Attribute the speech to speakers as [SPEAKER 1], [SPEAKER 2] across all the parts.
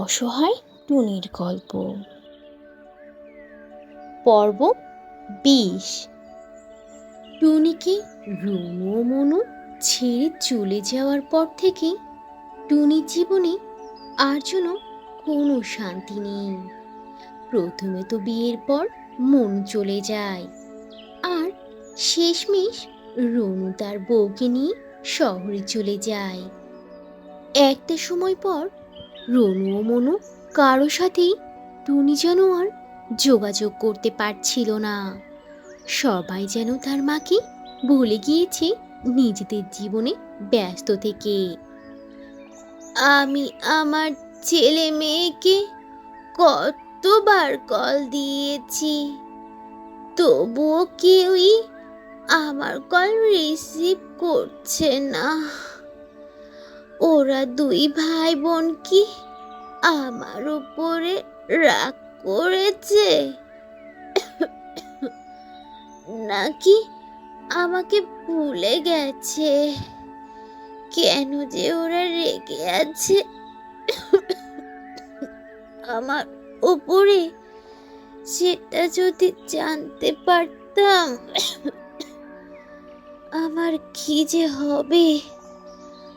[SPEAKER 1] অসহায় টুনির গল্প। পর্ব বিশ। টুনিকে ও মনু ছেড়ে চলে যাওয়ার পর থেকে টুনির জীবনে আর যেন কোনো শান্তি নেই। প্রথমে তো বিয়ের পর মন চলে যায়, আর শেষমেশ রনু তার বউকে নিয়ে শহরে চলে যায়। একটা সময় পর রনু ও মনু কারও সাথেই টুনি যেন আর যোগাযোগ করতে পারছিল না। সবাই যেন তার মাকে ভুলে গিয়েছে নিজেদের জীবনে ব্যস্ত থেকে। আমি আমার ছেলে মেয়েকে কতবার কল দিয়েছি, তবুও কেউই আমার কল রিসিভ করছে না। ওরা দুই ভাই বোন কি আমার উপরে রাগ করেছে? নাকি আমাকে ভুলে গেছে? কেন যে ওরা রেগে আছে? আমার উপরে সেটা যদি জানতে পারতাম, আমার কি যে হবে?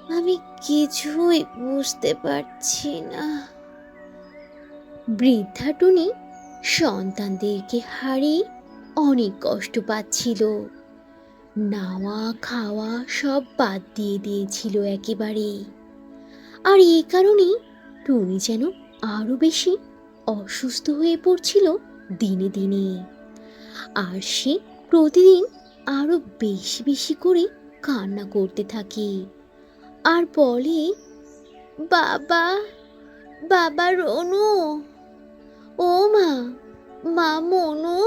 [SPEAKER 1] আমি কিছুই বুঝতে পারছি না। বৃদ্ধা টুনি সন্তানদেরকে হারিয়ে অনেক কষ্ট পাচ্ছিল। নাওয়া, খাওয়া সব বাদ দিয়ে দিয়েছিল একেবারে। আর এই কারণেই টুনি যেন আরও বেশি অসুস্থ হয়ে পড়ছিল দিনে দিনে। আর সে প্রতিদিন আরও বেশি বেশি করে কান্না করতে থাকে। আর বলে, বাবা বাবা রনু। ও মা মা মনু,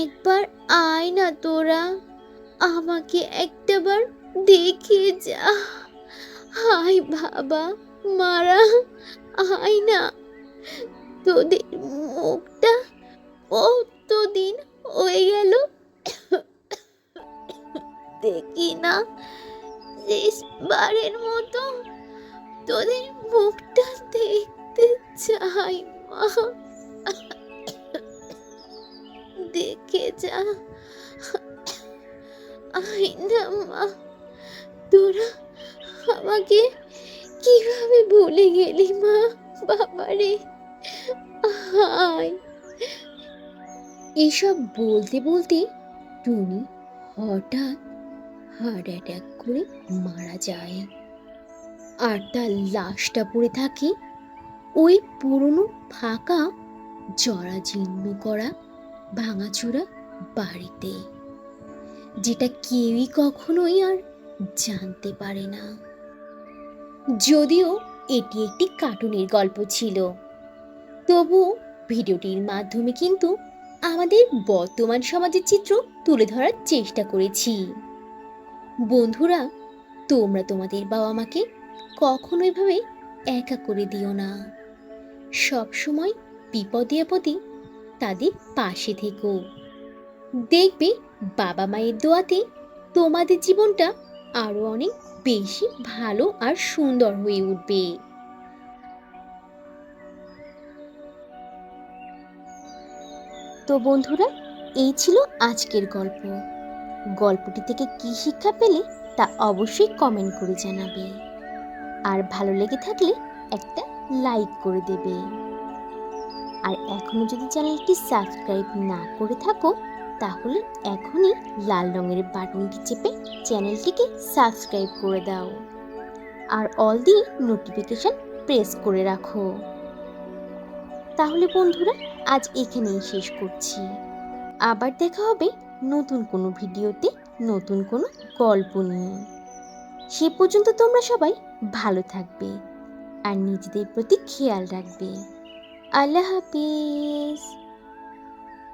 [SPEAKER 1] একবার আয় না তোরা, আমাকে একটাবার দেখে যা। হাই বাবা, মারা, আয় না, তোদের মুখটা শেষবারের মতো তোদের মুখটা দেখতে চাই, মা। দেখে যা। আয় না, মা। তোরা আমাকে কীভাবে ভুলে গেলি, মা? বাবারে এসব বলতে বলতে টুনি হঠাৎ হার্ট অ্যাটাক করে মারা যায়। আর তার লাশটা পড়ে থাকে ওই পুরনো ফাঁকা জরাজীর্ণ করা ভাঙাচোরা বাড়িতে, যেটা কেউই কখনোই আর জানতে পারে না। যদিও এটি একটি কার্টুনের গল্প ছিল, তবু ভিডিওটির মাধ্যমে কিন্তু আমাদের বর্তমান সমাজের চিত্র তুলে ধরার চেষ্টা করেছি। বন্ধুরা, তোমরা তোমাদের বাবা মাকে কখনো এভাবে একা করে দিও না। সব সময় বিপদে আপদে তাদের পাশে থেকো। দেখবে বাবা মায়ের দোয়াতে তোমাদের জীবনটা আরও অনেক বেশি ভালো আর সুন্দর হয়ে উঠবে। তো বন্ধুরা, এই ছিল আজকের গল্প। গল্পটি থেকে কি শিক্ষা পেলে তা অবশ্যই কমেন্ট করে জানাবে। আর ভালো লেগে থাকলে একটা লাইক করে দেবে। আর এখনও যদি চ্যানেলটি সাবস্ক্রাইব না করে থাকো, তাহলে এখনই লাল রঙের বাটনটি চেপে চ্যানেলটিকে সাবস্ক্রাইব করে দাও। আর অল দি নোটিফিকেশন প্রেস করে রাখো। তাহলে বন্ধুরা, আজ এখানেই শেষ করছি। আবার দেখা হবে নতুন কোনো ভিডিওতে নতুন কোনো গল্প নিয়ে। সে পর্যন্ত তোমরা সবাই ভালো থাকবে আর নিজেদের প্রতি খেয়াল রাখবে। আল্লাহ হাফিজ।